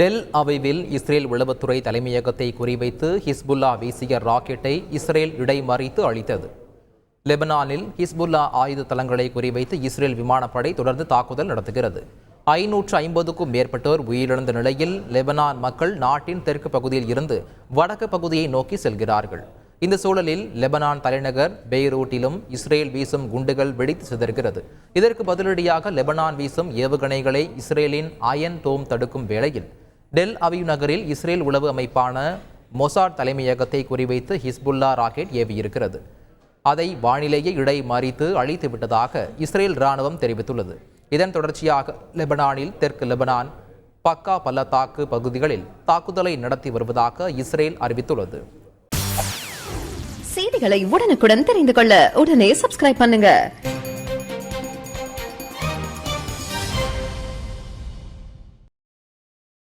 Del அவைவில் Israel உளவுத்துறை தலைமையகத்தை குறிவைத்து Hezbollah வீசிய ராக்கெட்டை இஸ்ரேல் இடைமறித்து அழித்தது. லெபனானில் ஹிஸ்புல்லா ஆயுத தளங்களை குறிவைத்து இஸ்ரேல் விமானப்படை தொடர்ந்து தாக்குதல் நடத்துகிறது. ஐநூற்று ஐம்பதுக்கும் மேற்பட்டோர் உயிரிழந்த நிலையில் லெபனான் மக்கள் நாட்டின் தெற்கு பகுதியில் இருந்து வடக்கு பகுதியை நோக்கி செல்கிறார்கள். இந்த சூழலில் லெபனான் தலைநகர் பெய்ரூட்டிலும் இஸ்ரேல் வீசும் குண்டுகள் வெடித்து சிதறுகிறது. இதற்கு பதிலடியாக லெபனான் வீசும் ஏவுகணைகளை இஸ்ரேலின் அயன் டோம் தடுக்கும் வேளையில் டெல் அவிவ் நகரில் இஸ்ரேல் உளவு அமைப்பான மொசாட் தலைமையகத்தை குறிவைத்து ஹிஸ்புல்லா ராக்கெட் ஏவியிருக்கிறது. அதை வானிலேயே இடை மறித்து அழித்து விட்டதாக இஸ்ரேல் இராணுவம் தெரிவித்துள்ளது. இதன் தொடர்ச்சியாக லெபனானில் தெற்கு லெபனான் பக்கா பள்ளத்தாக்கு பகுதிகளில் தாக்குதலை நடத்தி வருவதாக இஸ்ரேல் அறிவித்துள்ளது. செய்திகளை உடனுக்குடன் தெரிந்து கொள்ள உடனே சப்ஸ்கிரைப் பண்ணுங்க.